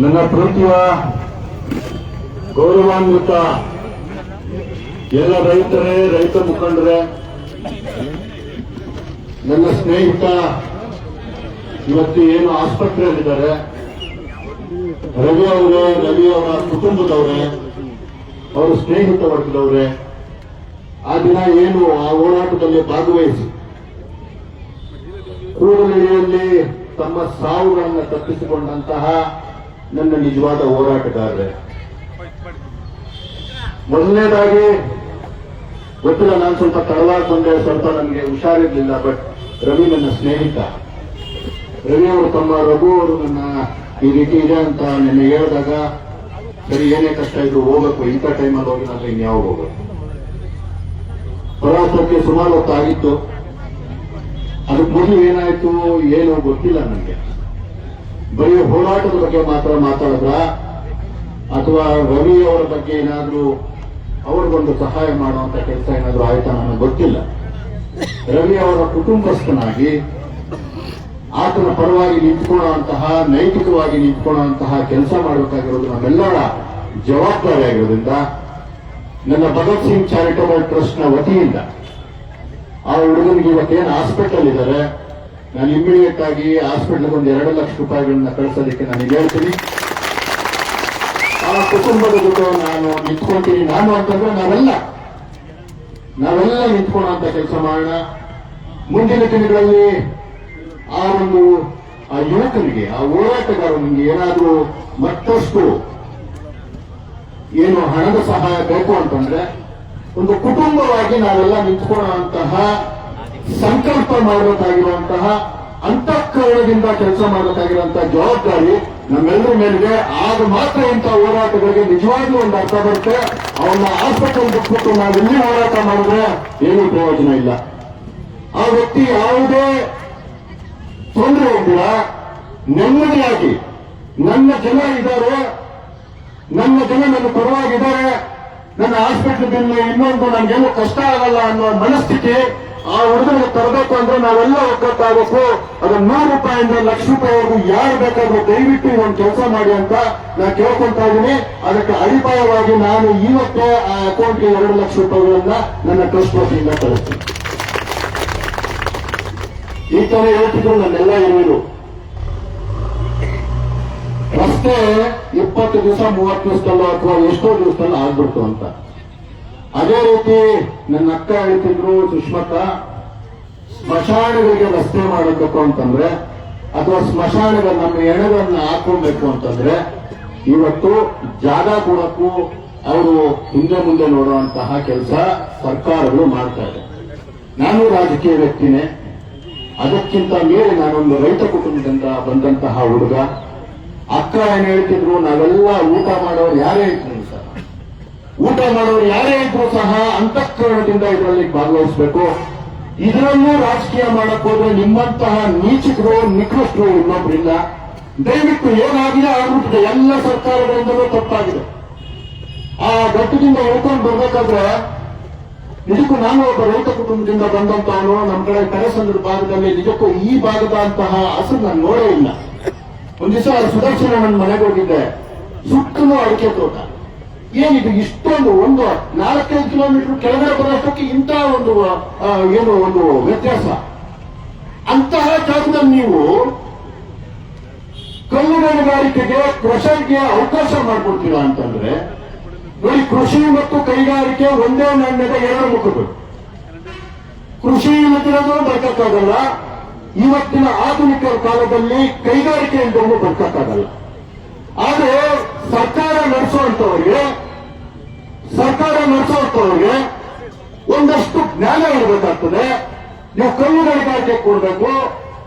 ನನ್ನ ಪ್ರೀತಿಯ ಗೌರವಾನ್ವಿತ ಎಲ್ಲ ರೈತರೇ, ರೈತ ಮುಖಂಡರೇ, ನನ್ನ ಸ್ನೇಹಿತ ಇವತ್ತು ಏನು ಆಸ್ಪತ್ರೆಯಲ್ಲಿದ್ದಾರೆ, ರವಿ ಅವರೇ, ರವಿ ಅವರ ಕುಟುಂಬದವರೇ, ಅವರ ಸ್ನೇಹಿತ ವರ್ಗದವರೇ, ಆ ದಿನ ಏನು ಆ ಹೋರಾಟದಲ್ಲಿ ಭಾಗವಹಿಸಿ ಕೂಡಲಿಯಲ್ಲಿ ತಮ್ಮ ಸಾವುಗಳನ್ನು ತಪ್ಪಿಸಿಕೊಂಡಂತಹ ನನ್ನ ನಿಜವಾದ ಹೋರಾಟಗಾರರೇ. ಮೊದಲನೇದಾಗಿ, ಗೊತ್ತಿಲ್ಲ, ನಾನು ಸ್ವಲ್ಪ ತಡವಾಗಿ ಬಂದೆ ಸ್ವಲ್ಪ ನನಗೆ ಹುಷಾರಿರ್ಲಿಲ್ಲ, ಬಟ್ ರವಿ ನನ್ನ ಸ್ನೇಹಿತ. ರವಿ ಅವರು ತಮ್ಮ ರಘು ಅವರು ನನ್ನ ಈ ರೀತಿ ಇದೆ ಅಂತ ನಿನ್ನೆ ಹೇಳಿದಾಗ, ಸರಿ, ಏನೇ ಕಷ್ಟ ಇದ್ರು ಹೋಗಬೇಕು, ಇಂಥ ಟೈಮಲ್ಲಿ ಹೋಗಿ ನಾನು ಇನ್ಯಾವ ಹೋಗಬೇಕು? ಪ್ರವಾಸಕ್ಕೆ ಸುಮಾರು ಹೊತ್ತಾಗಿತ್ತು. ಅದಕ್ಕೆ ಮೊದಲು ಏನಾಯ್ತು ಏನೋ ಗೊತ್ತಿಲ್ಲ ನನಗೆ ಬರೀ ಹೋರಾಟದ ಬಗ್ಗೆ ಮಾತ್ರ ಮಾತಾಡಿದ್ರ, ಅಥವಾ ರವಿ ಅವರ ಬಗ್ಗೆ ಏನಾದ್ರೂ ಅವ್ರಿಗೊಂದು ಸಹಾಯ ಮಾಡುವಂತ ಕೆಲಸ ಏನಾದ್ರೂ ಆಯ್ತಾ ನನಗೆ ಗೊತ್ತಿಲ್ಲ. ರವಿ ಅವರ ಕುಟುಂಬಸ್ಥನಾಗಿ, ಆತನ ಪರವಾಗಿ ನಿಂತ್ಕೊಳ್ಳುವಂತಹ, ನೈತಿಕವಾಗಿ ನಿಂತ್ಕೊಳ್ಳುವಂತಹ ಕೆಲಸ ಮಾಡಬೇಕಾಗಿರೋದು ನಮ್ಮೆಲ್ಲರ ಜವಾಬ್ದಾರಿ ಆಗಿರೋದ್ರಿಂದ ನನ್ನ ಭಗತ್ ಸಿಂಗ್ ಚಾರಿಟಬಲ್ ಟ್ರಸ್ಟ್ನ ವತಿಯಿಂದ ಆ ಹುಡುಗನಿಗೆ ಇವತ್ತೇನು ಹಾಸ್ಪಿಟಲ್ ಇದ್ದಾರೆ ನಾನು ಇಮಿಡಿಯೇಟ್ ಆಗಿ ಹಾಸ್ಪಿಟಲ್ ಒಂದು ಎರಡು ಲಕ್ಷ ರೂಪಾಯಿಗಳನ್ನ ಕಳಿಸೋದಕ್ಕೆ ನಾನು ಹೇಳ್ತೀನಿ. ಆ ಕುಟುಂಬದ ಜೊತೆ ನಾನು ನಿಂತ್ಕೊಂತೀನಿ. ನಾನು ಅಂತಂದ್ರೆ ನಾವೆಲ್ಲ ನಾವೆಲ್ಲ ನಿಂತ್ಕೊಳ್ಳುವಂತ ಕೆಲಸ ಮಾಡೋಣ. ಮುಂದಿನ ದಿನಗಳಲ್ಲಿ ಆ ಒಂದು, ಆ ಯುವಕನಿಗೆ, ಆ ಹೋರಾಟಗಾರನಿಗೆ ಏನಾದರೂ ಮತ್ತಷ್ಟು ಏನು ಹಣದ ಸಹಾಯ ಬೇಕು ಅಂತಂದ್ರೆ ಒಂದು ಕುಟುಂಬವಾಗಿ ನಾವೆಲ್ಲ ನಿಂತ್ಕೊಳ್ಳುವಂತಹ ಸಂಕಲ್ಪ ಮಾಡಬೇಕಾಗಿರುವಂತಹ ಅಂತಃಕರಣದಿಂದ ಕೆಲಸ ಮಾಡಬೇಕಾಗಿರುವಂತಹ ಜವಾಬ್ದಾರಿ ನಮ್ಮೆಲ್ಲರ ಮೇಲಿದೆ. ಆಗ ಮಾತ್ರ ಇಂಥ ಹೋರಾಟಗಳಿಗೆ ನಿಜವಾಗಿಯೂ ಒಂದು ಅರ್ಥ ಬರುತ್ತೆ. ಅವನ್ನ ಆಸ್ಪತ್ರೆ ಬಿಟ್ಬಿಟ್ಟು ಇಲ್ಲಿ ಹೋರಾಟ ಮಾಡಿದ್ರೆ ಏನೂ ಪ್ರಯೋಜನ ಇಲ್ಲ. ಆ ವ್ಯಕ್ತಿ ಯಾವುದೇ ತೊಂದರೆ ಇಲ್ಲ ನೆಮ್ಮದಿಯಾಗಿ, ನನ್ನ ಜನ ಇದ್ದಾರೆ, ನನ್ನ ಜನ ನನ್ನ ಪರವಾಗಿದ್ದಾರೆ ನನ್ನ ಹಾಸ್ಪಿಟ್ಲ್ ಇನ್ನೊಂದು ನಮ್ಗೇನು ಕಷ್ಟ ಆಗಲ್ಲ ಅನ್ನೋ ಮನಸ್ಥಿತಿ ಆ ಹುಡುಗನಿಗೆ ತರಬೇಕು ಅಂದ್ರೆ ನಾವೆಲ್ಲ ಒಗ್ಗಟ್ಟಾಗಬೇಕು. ಅದು ನೂರು ರೂಪಾಯಿಂದ ಲಕ್ಷ ರೂಪಾಯಿವರೆಗೂ ಯಾರು ಬೇಕಾದ್ರೂ ದಯವಿಟ್ಟು ಒಂದು ಕೆಲಸ ಮಾಡಿ ಅಂತ ನಾನು ಕೇಳ್ಕೊಂತಾ ಇದ್ದೀನಿ. ಅದಕ್ಕೆ ಅಡಿಪಾಯವಾಗಿ ನಾನು ಇವತ್ತೇ ಆ ಅಕೌಂಟ್ಗೆ ಎರಡು ಲಕ್ಷ ರೂಪಾಯಿಗಳನ್ನ ನನ್ನ ಟ್ರಸ್ಟ್ ವತಿಯಿಂದ ಕಳಿಸ್ತೀನಿ ಈ ತರ ಹೇಳ್ತಿದ್ರು ನನ್ನೆಲ್ಲ ಹಿರಿಯರು. ರಸ್ತೆ ಇಪ್ಪತ್ತು ದಿವಸ, ಮೂವತ್ತು ದಿವಸದಲ್ಲೋ ಅಥವಾ ಎಷ್ಟೋ ದಿವಸದಲ್ಲೋ ಆಗ್ಬಿಡ್ತು ಅಂತ. ಅದೇ ರೀತಿ ನನ್ನ ಅಕ್ಕ ಹೇಳ್ತಿದ್ರು ಸುಷ್ಮತ ಸ್ಮಶಾನಗಳಿಗೆ ರಸ್ತೆ ಮಾಡಬೇಕು ಅಂತಂದ್ರೆ, ಅಥವಾ ಸ್ಮಶಾನದ ನಮ್ಮ ಎಣೆಗಳನ್ನ ಹಾಕೊಳ್ಬೇಕು ಅಂತಂದ್ರೆ, ಇವತ್ತು ಜಾಗ ಕೊಡಕ್ಕೂ ಅವರು ಹಿಂದೆ ಮುಂದೆ ನೋಡುವಂತಹ ಕೆಲಸ ಸರ್ಕಾರಗಳು ಮಾಡ್ತಾ ಇದೆ. ನಾನು ರಾಜಕೀಯ ವ್ಯಕ್ತಿನೇ. ಅದಕ್ಕಿಂತ ಮೇಲೆ ನಾನೊಂದು ರೈತ ಕುಟುಂಬದಿಂದ ಬಂದಂತಹ ಹುಡುಗ. ಅಕ್ಕ ಏನ್ ಹೇಳ್ತಿದ್ರು, ನಾವೆಲ್ಲ ಊಟ ಮಾಡೋರು ಯಾರೇ ಇದ್ರು ಸಹ. ಊಟ ಮಾಡೋರು ಯಾರೇ ಇದ್ರು ಸಹ ಅಂತಃಕರಣದಿಂದ ಇದರಲ್ಲಿ ಭಾಗವಹಿಸಬೇಕು. ಇದರಲ್ಲೂ ರಾಜಕೀಯ ಮಾಡಕ್ ಹೋದ್ರೆ ನಿಮ್ಮಂತಹ ನೀಚಕರು ನಿಕೃಷ್ಟರು ಇನ್ನೊಬ್ಬರಿಂದ ದಯವಿಟ್ಟು ಏನಾಗಿದೆ ಆಗ್ಬಿಟ್ಟಿದೆ ಎಲ್ಲ ಸರ್ಕಾರಗಳಿಂದಲೂ ತಪ್ಪಾಗಿದೆ. ಆ ಗಟ್ಟದಿಂದ ಉಳ್ಕೊಂಡು ಬರ್ಬೇಕಾದ್ರೆ ನಿಜಕ್ಕೂ ನಾನು ಒಬ್ಬ ರೈತ ಕುಟುಂಬದಿಂದ ಬಂದಂತವನು ನಮ್ಮ ಕಡೆ ಕರೆಸಂದ್ರ ಭಾಗದಲ್ಲಿ ನಿಜಕ್ಕೂ ಈ ಭಾಗದಂತಹ ಹಸಿರು ನಾನು ನೋಡೇ ಇಲ್ಲ. ಒಂದ್ ದಿವಸ ಸುದರ್ಶನ ನನ್ನ ಮನೆಗೆ ಹೋಗಿದ್ದೆ. ಸುತ್ತಲೂ ಅಡಿಕೆ ತೋಟ. ಏನಿದು, ಇಷ್ಟೊಂದು ಒಂದು ನಾಲ್ಕೈದು ಕಿಲೋಮೀಟರ್ ಕೆಳಗಡೆ ಬರೋಷ್ಟಕ್ಕೆ ಇಂತಹ ಒಂದು ಏನು ಒಂದು ವ್ಯತ್ಯಾಸ? ಅಂತಹ ಜಾಗದಲ್ಲಿ ನೀವು ಕಲ್ಲು ಗಣಿಗಾರಿಕೆಗೆ ಕೃಷಿಗೆ ಅವಕಾಶ ಮಾಡಿಕೊಡ್ತೀರಾ ಅಂತಂದ್ರೆ, ನೋಡಿ, ಕೃಷಿ ಮತ್ತು ಕೈಗಾರಿಕೆ ಒಂದೇ ನಾಣ್ಯದ ಎರಡು ಮುಖಗಳು. ಕೃಷಿ ಇಲ್ಲದಿರೋದು ಬದುಕಕ್ಕಾಗಲ್ಲ ಇವತ್ತಿನ ಆಧುನಿಕ ಕಾಲದಲ್ಲಿ ಕೈಗಾರಿಕೆ ಎಂಬುದು ಬದುಕಕ್ಕಾಗಲ್ಲ ಆದರೆ ಸರ್ಕಾರ ನಡೆಸುವಂತವರಿಗೆ ಸರ್ಕಾರ ನಡೆಸುವಂತವರಿಗೆ ಒಂದಷ್ಟು ಜ್ಞಾನ ಇರಬೇಕಾಗ್ತದೆ. ನೀವು ಕಲ್ಲು ಗಣಿಗಾರಿಕೆ ಕೊಡಬೇಕು,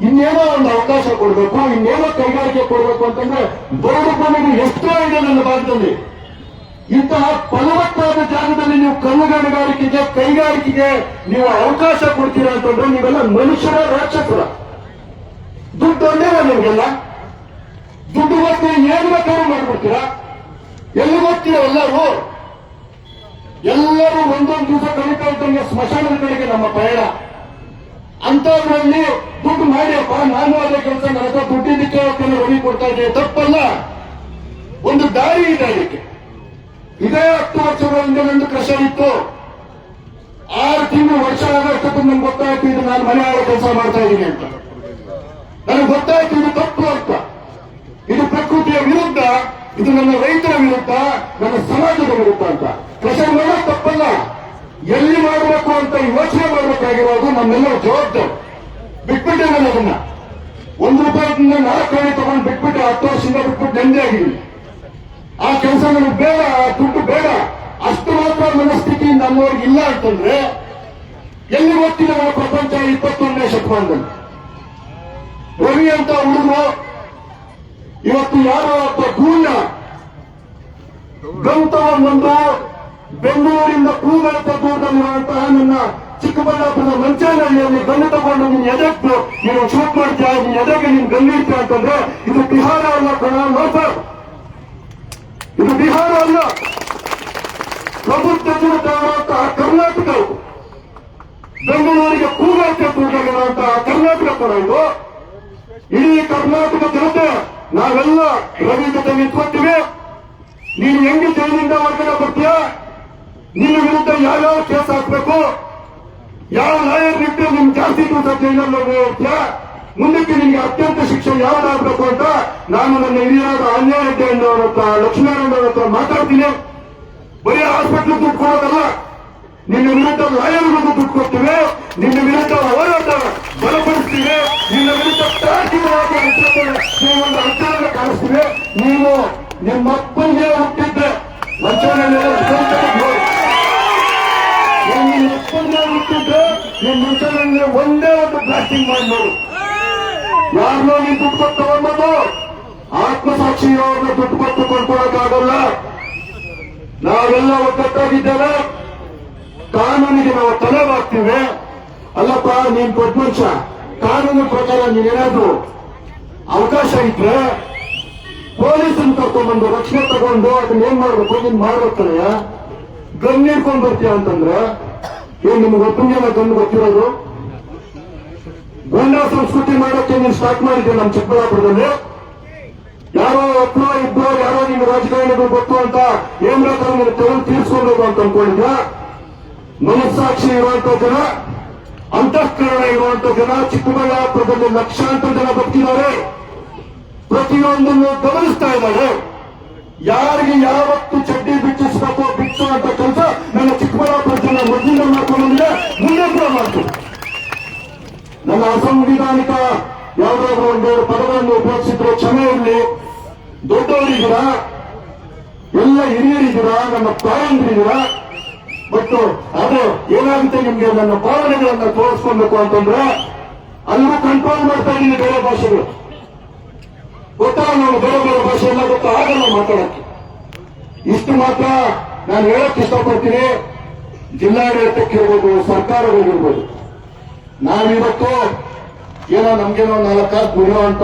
ಇನ್ನೇನೋ ಒಂದು ಅವಕಾಶ ಕೊಡಬೇಕು, ಇನ್ನೇನೋ ಕೈಗಾರಿಕೆ ಕೊಡಬೇಕು ಅಂತಂದ್ರೆ ದೊಡ್ಡ ಭೂಮಿಗೆ ಎಷ್ಟೋ ಇದೆ ನನ್ನ ಭಾಗದಲ್ಲಿ. ಇಂತಹ ಫಲವತ್ತಾದ ಜಾಗದಲ್ಲಿ ನೀವು ಕಲ್ಲು ಗಣಗಾರಿಕೆಗೆ ಕೈಗಾರಿಕೆಗೆ ನೀವು ಅವಕಾಶ ಕೊಡ್ತೀರಾ ಅಂತಂದ್ರೆ ನೀವೆಲ್ಲ ಮನುಷ್ಯರ ರಾಕ್ಷಸರ. ದುಡ್ಡು ಒಂದೇವ ನಿಮಗೆಲ್ಲ. ದುಡ್ಡು ಮತ್ತೆ ಏನ್ ಬೇಕಾದ್ರೂ ಮಾಡ್ಬಿಡ್ತೀರಾ? ಎಲ್ಲಿ ಹೋಗ್ತೀರಾ ಎಲ್ಲರೂ? ಎಲ್ಲರೂ ಒಂದೊಂದು ದಿವಸ ಕಲಿತಾ ಇದ್ದಂಗೆ ಸ್ಮಶಾನದ ಕಡೆಗೆ ನಮ್ಮ ಪಯಣ. ಅಂತವ್ರಲ್ಲಿ ದುಡ್ಡು ಮಾಡಿಯಪ್ಪ, ನಾನು ಅದೇ ಕೆಲಸ ನನ್ನ ದುಡ್ಡಿದ್ದಕ್ಕೆ ರವಿ ಕೊಡ್ತಾ ಇದ್ದೆ ತಪ್ಪಲ್ಲ. ಒಂದು ದಾರಿ ಇದೆ ಅದಕ್ಕೆ. ಇದೇ ಹತ್ತು ವರ್ಷಗಳಿಂದ ನಂದು ಕೃಷಿ ಇತ್ತು. ಆರು ತಿಂಗಳು ವರ್ಷ ಆಗೋಷ್ಟೊತ್ತು ನಂಗೆ ಗೊತ್ತಾಯ್ತು ಇದು ನಾನು ಮನೆ ಆಳೋ ಕೆಲಸ ಮಾಡ್ತಾ ಇದ್ದೀನಿ ಅಂತ. ನನಗೆ ಗೊತ್ತಾಯ್ತು ಇದು ತಪ್ಪು ಅಂತ. ಇದು ಪ್ರಕೃತಿಯ ವಿರುದ್ಧ, ಇದು ನನ್ನ ರೈತರ ವಿರುದ್ಧ, ನನ್ನ ಸಮಾಜದ ವಿರುದ್ಧ ಅಂತ. ಕೃಷಿ ಮಾಡೋದು ತಪ್ಪಲ್ಲ. ಎಲ್ಲಿ ಮಾಡಬೇಕು ಅಂತ ಯೋಚನೆ ಮಾಡಬೇಕಾಗಿರೋದು ನಮ್ಮೆಲ್ಲರ ಜವಾಬ್ದಾರಿ. ಬಿಟ್ಬಿಟ್ಟೆ ನಾನು ಅದನ್ನ. ಒಂದು ರೂಪಾಯಿ ನಾಲ್ಕು ಕಾಣಿ ತಗೊಂಡು ಬಿಟ್ಬಿಟ್ಟು ಹತ್ತು ವರ್ಷದಿಂದ ಬಿಟ್ಬಿಟ್ಟು ನೆಮ್ಮದಿ ಆಗಿದ್ದೀನಿ ಆ ಕೆಲಸ ಬೇಡ ದುಡ್ಡು ಬೇಡ. ಅಷ್ಟು ಮಾತ್ರ ಮನಸ್ಥಿತಿ ನಮ್ಮವ್ರಿಗೆ ಇಲ್ಲ ಅಂತಂದ್ರೆ, ಎಲ್ಲಿ ಗೊತ್ತಿಲ್ಲ ನಮ್ಮ ಪ್ರಪಂಚ ಇಪ್ಪತ್ತೊಂದನೇ ಶತಮಾನದಲ್ಲಿ. ರವಿ ಅಂತ ಹುಡುಗರು, ಇವತ್ತು ಯಾರೋ ಒಬ್ಬ ಗೂಂಡ ಗ್ರಂಥವನ್ನೊಂದು ಬೆಂಗಳೂರಿಂದ ಕೂಗಂತ ದೂರದಲ್ಲಿರುವಂತಹ ನನ್ನ ಚಿಕ್ಕಬಳ್ಳಾಪುರದ ಮಂಚಾನಹಳ್ಳಿಯಲ್ಲಿ ಗಲ್ಲು ತಗೊಂಡು ನಿನ್ನ ಎದೆಕ್ಕು ನೀನು ಶೂಟ್ ಮಾಡ್ತೀಯ ನಿನ್ನ ಎದೆಗೆ ನೀನು ಗಲ್ಲಿರ್ತೀಯ ಅಂತಂದ್ರೆ, ಇದು ಬಿಹಾರ ಅಲ್ಲ ಕಣ ಲೋಫರ್ ಇದು ಬಿಹಾರ ಅಲ್ಲ. ಪ್ರಬುದ್ಧವಾಗಿರುವಂತಹ ಕರ್ನಾಟಕ ಇದು. ಬೆಂಗಳೂರಿಗೆ ಇರೋ ಅಂತ ಕರ್ನಾಟಕ ಕೂಡ ಇದು. ಇಡೀ ಕರ್ನಾಟಕ ಜನತೆ, ನಾವೆಲ್ಲ ರವಿ ಜೊತೆ ನೀನು ಹೆಂಗೆ ಜೈಲಿಂದ ಹೊರಗಡೆ ಬರ್ತೀಯ? ನಿನ್ನ ವಿರುದ್ಧ ಯಾವ್ಯಾವ ಕೇಸ್ ಹಾಕ್ಬೇಕು? ಯಾವ ಲಾಯರ್ ಇಟ್ಟು ನಿಮ್ ಜಾಸ್ತಿ ದಿವಸ ಜೈಲಲ್ಲಿ ಹೋಗ್ತೀಯ? ಮುಂದಕ್ಕೆ ನಿಮಗೆ ಅತ್ಯಂತ ಶಿಕ್ಷೆ ಯಾವ್ದಾಗಬೇಕು ಅಂತ ನಾನು ನನ್ನ ಹಿರಿಯರಾದ ಅನ್ಯಾಯ ರೆಡ್ಡಿ ಅನ್ನೋರ ಹತ್ರ ಲಕ್ಷ್ಮೀನಾರಾಯಣ ಅವ್ರ ಹತ್ರ ಮಾತಾಡ್ತೀನಿ. ಬರೀ ಹಾಸ್ಪಿಟ್ಲ್ ದುಡ್ಡು ಕೊಡೋದಲ್ಲ, ನಿನ್ನ ವಿರುದ್ಧ ಲಾಯರ್ಗಳಿಗೂ ದುಡ್ಡು ಕೊಡ್ತೀವಿ, ನಿನ್ನ ವಿರುದ್ಧ ಹೋರಾಟ ಬಲಪಡಿಸ್ತೀವಿ, ನಿನ್ನ ವಿರುದ್ಧ ಒಂದು ಅರ್ಥವನ್ನು ಕಾಣಿಸ್ತೀವಿ. ನೀವು ನಿಮ್ಮ ಹುಟ್ಟಿದ್ರೆ ವಂಚನೆ ನಿಮ್ಮ ಒಂದೇ ಒಂದು ಬ್ಲಾಸ್ಟಿಂಗ್ ಮಾಡಿ ಯಾರನ್ನೋ ನೀವು ದುಡ್ಡು ಕೊಟ್ಟು ತಗೊಂಬೋದು ಆತ್ಮಸಾಕ್ಷಿ ಅವ್ರನ್ನ ದುಡ್ಡು ಕೊಟ್ಟು ಕೊಂಡ್ಕೊಳಕ್ಕಾಗಲ್ಲ ನಾವೆಲ್ಲ ಒಗ್ಗಟ್ಟಾಗಿದ್ದೇವೆ ಕಾನೂನಿಗೆ ನಾವು ತಲೆ ಬಾಗ್ತೀವಿ ಅಲ್ಲಪ್ಪ, ನೀನ್ ದೊಡ್ಡ ಕಾನೂನು ಪ್ರಕಾರ ನೀನೇನಾದ್ರು ಅವಕಾಶ ಇದ್ರೆ ಪೊಲೀಸನ್ ಕರ್ಕೊಂಡ್ಬಂದು ರಕ್ಷಣೆ ತಗೊಂಡು ಅದನ್ನ ಏನ್ ಮಾಡ್ಬೇಕು, ನೀನ್ ಮಾಡ್ಬೇಕಲ್ಲ ಗನ್ ಹಿಡ್ಕೊಂಡ್ ಬರ್ತೀಯ ಅಂತಂದ್ರೆ, ಏನ್ ನಿಮ್ಗೆ ಒಪ್ಪಂಗಿಲ್ಲ ಗನ್ ಗೊತ್ತಿರೋದು? ಗಂಡ ಸಂಸ್ಕೃತಿ ಮಾಡೋಕೆ ನೀವು ಸ್ಟಾರ್ಟ್ ಮಾಡಿದ್ದೆ ನಮ್ಮ ಚಿಕ್ಕಬಳ್ಳಾಪುರದಲ್ಲಿ? ಯಾರೋ ಒಬ್ಬರೋ ಇಬ್ಬರು ಯಾರೋ ನಿಮ್ಮ ರಾಜಕಾರಣಿಗಳು ಗೊತ್ತು ಅಂತ ಏನ್ ಬೇಕಾದ್ರೂ ನೀನು ತಗೊಂಡು ತೀರ್ಸ್ಕೊಂಡು ಅಂತ ಅನ್ಕೊಂಡಿದ್ರ ಮನಸ್ಸಾಕ್ಷಿ ಇರುವಂತ ಜನ, ಅಂತಃಕರಣ ಇರುವಂತ ಜನ, ಚಿಕ್ಕಬಳ್ಳಾಪುರದಲ್ಲಿ ಲಕ್ಷಾಂತರ ಜನ ಬದುಕಿದ್ದಾರೆ. ಪ್ರತಿಯೊಂದನ್ನು ಗಮನಿಸ್ತಾ ಇದ್ದಾರೆ ಯಾರಿಗೆ ಯಾವತ್ತು ಚಡ್ಡಿ ಬಿಚ್ಚಿಸ್ಬೇಕು, ಬಿಚ್ಚು ಅಂತ ಕೆಲಸ ನನ್ನ ಚಿಕ್ಕಬಳ್ಳಾಪುರ ಜನ ಮೊದಲಿಂದ ಮಾಡ್ಕೊಂಡಿದೆ ಮುಂದೆ ಕೂಡ ಮಾಡ್ತಾರೆ ನನ್ನ ಅಸಂವಿಧಾನಿಕ ಯಾವುದಾದ್ರೂ ಒಂದು ಪದಗಳನ್ನು ಉಪಯೋಗಿಸಿದ್ರೆ ಕ್ಷಮೆ ಇರಲಿ. ದೊಡ್ಡವರಿದ್ದೀರಾ ಎಲ್ಲ ಹಿರಿಯರಿದ್ದೀರಾ ನಮ್ಮ ತಾಯಂದಿರಿದ್ದೀರಾ ಮತ್ತು ಅದು ಏನಾಗುತ್ತೆ ನಿಮ್ಗೆ ನನ್ನ ಭಾವನೆಗಳನ್ನ ತೋರಿಸ್ಕೊಬೇಕು ಅಂತಂದ್ರೆ ಅಲ್ಲೂ ಕಂಟ್ರೋಲ್ ಮಾಡ್ತಾ ಇದ್ದೀನಿ ಬೇರೆ ಭಾಷೆಗಳು. ಗೊತ್ತಲ್ಲ ನಾವು ಬೇರೆ ಬೇರೆ ಭಾಷೆ ಎಲ್ಲ ಗೊತ್ತಾ ಆಗಲ್ಲ ಮಾತಾಡಕ್ಕೆ. ಇಷ್ಟು ಮಾತ್ರ ನಾನು ಹೇಳಕ್ ಇಷ್ಟಪಡ್ತೀನಿ. ಜಿಲ್ಲಾಡಳಿತಕ್ಕಿರ್ಬೋದು ಸರ್ಕಾರಗಳಿರ್ಬೋದು. ನಾವಿವತ್ತು ಏನೋ ನಮ್ಗೇನೋ ನಾಲ್ಕಾರು ದುಡಿಯೋ ಅಂತ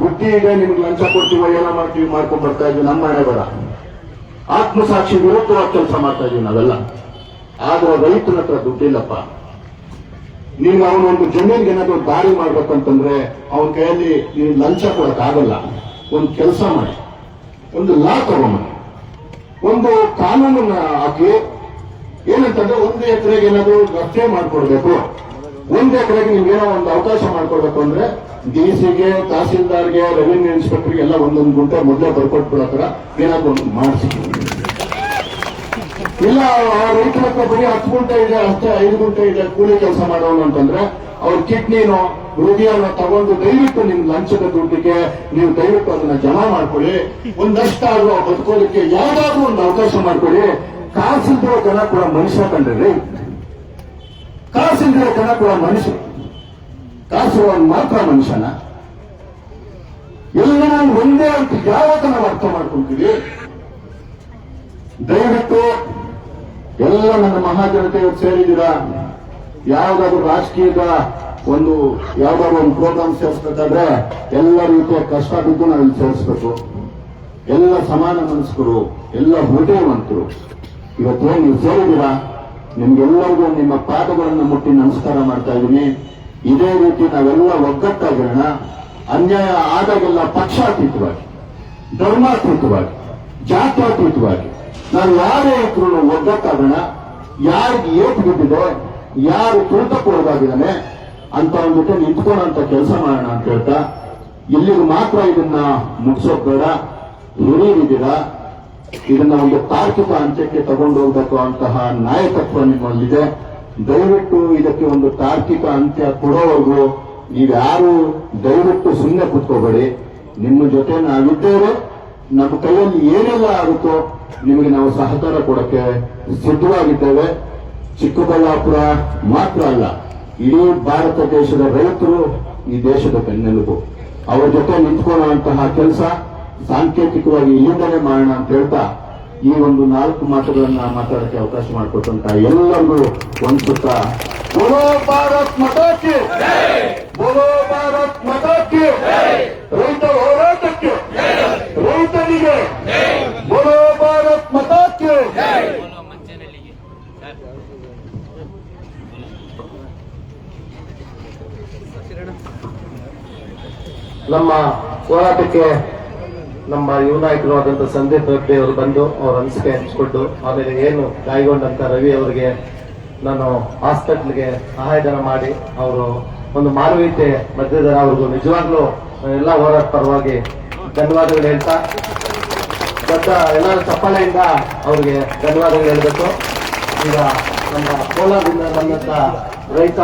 ಬುದ್ಧಿ ಇದೆ, ನಿಮ್ಗೆ ಲಂಚ ಕೊಡ್ತೀವ ಏನೋ ಮಾಡ್ತೀವಿ ಮಾಡ್ಕೊಂಡ್ ಬರ್ತಾ ಇದ್ವಿ. ನಮ್ಮ ಮನೆ ಬೇಡ. ಆತ್ಮಸಾಕ್ಷಿ ವಿರುದ್ಧವಾಗಿ ಕೆಲಸ ಮಾಡ್ತಾ ಇದೀವಿ ನಾವೆಲ್ಲ. ಆದ್ರೆ ರೈತನ ಹತ್ರ ದುಡ್ಡಿಲ್ಲಪ್ಪ. ನೀವು ಅವನೊಂದು ಜಮೀನ್ಗೆ ಏನಾದ್ರು ದಾರಿ ಮಾಡ್ಬೇಕಂತಂದ್ರೆ ಅವನ ಕೈಯಲ್ಲಿ ನೀವು ಲಂಚ ಕೊಡಕ್ ಆಗಲ್ಲ ಒಂದು ಕೆಲಸ ಮಾಡಿ. ಒಂದು ಲಾ ತಗೊಂಡು ಒಂದು ಕಾನೂನನ್ನ ಹಾಕಿ ಏನಂತಂದ್ರೆ ಒಂದು ಎಕರೆಗೆ ಏನಾದ್ರು ರಸ್ತೆ ಮಾಡ್ಕೊಡ್ಬೇಕು. ಒಂದು ಎಕರೆಗೆ ನಿಮ್ಗೇನೋ ಒಂದು ಅವಕಾಶ ಮಾಡ್ಕೊಡ್ಬೇಕು ಅಂದ್ರೆ ಡಿ ಸಿಗೆ ತಹಸೀಲ್ದಾರ್ಗೆ ರೆವಿನ್ಯೂ ಇನ್ಸ್ಪೆಕ್ಟರ್ಗೆ ಎಲ್ಲ ಒಂದೊಂದು ಗುಂಟೆ ಮೊದಲೇ ಬರ್ಕೊಟ್ಬಿಡೋ ತರ ಏನಾದ್ರು ಒಂದು ಮಾಡಿಸಿ. ಇಲ್ಲ, ಆ ರೈತರ ಹತ್ರ ಬರೀ ಹತ್ತು ಗುಂಟೆ ಇದೆ, ಅಷ್ಟೇ ಐದು ಗುಂಟೆ ಇದೆ, ಕೂಲಿ ಕೆಲಸ ಮಾಡೋನು ಅಂತಂದ್ರೆ ಅವ್ರ ಕಿಡ್ನಿನೋ ಹೃದಯನ ತಗೊಂಡು ದಯವಿಟ್ಟು ನಿಮ್ ಲಂಚದ ದುಡ್ಡಿಗೆ ನೀವು ದಯವಿಟ್ಟು ಅದನ್ನ ಜಮಾ ಮಾಡ್ಕೊಳ್ಳಿ. ಒಂದಷ್ಟಾದ್ರೂ ಬದುಕೋದಕ್ಕೆ ಯಾವ್ದಾದ್ರೂ ಒಂದು ಅವಕಾಶ ಮಾಡ್ಕೊಳ್ಳಿ. ಕಾಸಿದ್ರು ಜನ ಕೂಡ ಮನುಷ್ಯ ಕಂಡ್ರಿ ಕಾಸಿಲ್ದಿರೋ ಜನ ಕೂಡ ಮನುಷ್ಯ. ಕಾಸು ಮಾತ್ರ ಮನುಷ್ಯನ. ಎಲ್ಲ ನಾವು ಒಂದೇ ಅಂತ ನಾವು ಅರ್ಥ ಮಾಡ್ಕೊಂತೀವಿ? ದಯವಿಟ್ಟು ಎಲ್ಲ ನನ್ನ ಮಹಾಜನತೆ ಇವತ್ತು ಸೇರಿದ್ದೀರಾ? ಯಾವ್ದಾದ್ರು ರಾಜಕೀಯದ ಒಂದು, ಯಾವ್ದಾದ್ರು ಒಂದು ಪ್ರೋಗ್ರಾಮ್ ಸೇರಿಸ್ಬೇಕಾದ್ರೆ ಎಲ್ಲ ರೀತಿಯ ಕಷ್ಟ ಬಿದ್ದು ನಾವು ಇಲ್ಲಿ ಸೇರಿಸ್ಬೇಕು. ಎಲ್ಲ ಸಮಾನ ಮನಸ್ಕರು, ಎಲ್ಲ ಹೃದಯವಂತರು, ಇವತ್ತೇನು ನೀವು ನಿಮ್ಗೆಲ್ಲರಿಗೂ ನಿಮ್ಮ ಪಾದಗಳನ್ನು ಮುಟ್ಟಿ ನಮಸ್ಕಾರ ಮಾಡ್ತಾ ಇದ್ದೀನಿ. ಇದೇ ರೀತಿ ನಾವೆಲ್ಲ ಒಗ್ಗಟ್ಟಾಗಿರೋಣ. ಅನ್ಯಾಯ ಆದಾಗೆಲ್ಲ ಪಕ್ಷಾತೀತವಾಗಿ, ಧರ್ಮಾತೀತವಾಗಿ, ಜಾತ್ಯಾತೀತವಾಗಿ ನಾವು ಯಾರೇ ಇದ್ರು ಒಗ್ಗಟ್ಟಾಗೋಣ. ಯಾರಿಗೆ ಏಟು ಬಿದ್ದಿದೆ, ಯಾರು ತುಳಿತಕ್ಕೊಳಗಾಗಿದ್ದಾನೆ, ಅಂತ ಅಂದ್ಬಿಟ್ಟು ನಿಂತ್ಕೊಳ್ಳೋಂತ ಕೆಲಸ ಮಾಡೋಣ ಅಂತ ಹೇಳ್ತಾ, ಇಲ್ಲಿಗೆ ಮಾತ್ರ ಇದನ್ನ ಮುಗಿಸೋಕ್ ಬೇಡ. ಹಿರಿಯರಿದ್ದೀರಾ? ಇದನ್ನ ಒಂದು ತಾರ್ಕಿಕ ಅಂತ್ಯಕ್ಕೆ ತಗೊಂಡು ಹೋಗ್ಬೇಕು ಅಂತಹ ನಾಯಕತ್ವ ನಿಮ್ಮಲ್ಲಿದೆ. ದಯವಿಟ್ಟು ಇದಕ್ಕೆ ಒಂದು ತಾರ್ಕಿಕ ಅಂತ್ಯ ಕೊಡೋವರೆಗೂ ನೀವ್ಯಾರು ದಯವಿಟ್ಟು ಸುಮ್ಮನೆ ಕುತ್ಕೋಬೇಡಿ. ನಿಮ್ಮ ಜೊತೆ ನಾವಿದ್ದೇವೆ. ನಮ್ಮ ಕೈಯಲ್ಲಿ ಏನೆಲ್ಲ ಆಗುತ್ತೋ ನಿಮಗೆ ನಾವು ಸಹಕಾರ ಕೊಡಕ್ಕೆ ಸಿದ್ಧವಾಗಿದ್ದೇವೆ. ಚಿಕ್ಕಬಳ್ಳಾಪುರ ಮಾತ್ರ ಅಲ್ಲ, ಇಡೀ ಭಾರತ ದೇಶದ ರೈತರು ಈ ದೇಶದ ಬೆನ್ನೆಲುಬು. ಅವರ ಜೊತೆ ನಿಂತ್ಕೊಳ್ಳುವಂತಹ ಕೆಲಸ ಸಾಂಕೇತಿಕವಾಗಿ ಇಲ್ಲಿಂದಲೇ ಮಾಡೋಣ ಅಂತ ಹೇಳ್ತಾ ಈ ಒಂದು ನಾಲ್ಕು ಮಾತುಗಳನ್ನ ಮಾತಾಡಕ್ಕೆ ಅವಕಾಶ ಮಾಡಿಕೊಟ್ಟಂತ ಎಲ್ಲರಿಗೂ ಒಂದ್ಸುತ್ತ ಬೋಲೋ ಭಾರತ್ ಮತಕ್ಕೆ ಬೋಲೋ ಭಾರತ್ ಮತಕ್ಕೆ ರೈತ ಹೋರಾಟಕ್ಕೆ ರೈತನಿಗೆ ಬೋಲೋ ಭಾರತ್ ಮತಕ್ಕೆ ನಮ್ಮ ಹೋರಾಟಕ್ಕೆ ನಮ್ಮ ಯುವ ನಾಯಕರು ಆದಂತ ಸಂದೀಪ್ ರೆಡ್ಡಿ ಅವರು ಬಂದು ಅವ್ರ ಅನಿಸಿಕೆ ಹಂಚಿಕೊಂಡು, ಆಮೇಲೆ ಏನು ಗಾಯಗೊಂಡಂತ ರವಿ ಅವರಿಗೆ ನಾನು ಹಾಸ್ಪಿಟ್ಲ್ಗೆ ಸಹಾಯಧನ ಮಾಡಿ ಅವರು ಒಂದು ಮಾನವೀಯತೆ ಮಧ್ಯದ ಅವ್ರಿಗೂ ನಿಜವಾಗ್ಲೂ ಎಲ್ಲ ಹೋರಾಟ ಪರವಾಗಿ ಧನ್ಯವಾದಗಳು ಹೇಳ್ತಾ, ದೊಡ್ಡ ಎಲ್ಲರ ಚಪ್ಪಾಳೆಯಿಂದ ಅವ್ರಿಗೆ ಧನ್ಯವಾದಗಳು ಹೇಳಬೇಕು. ಈಗ ನಮ್ಮ ಕೋಲಾರದಿಂದ ಬಂದಂತ ರೈತ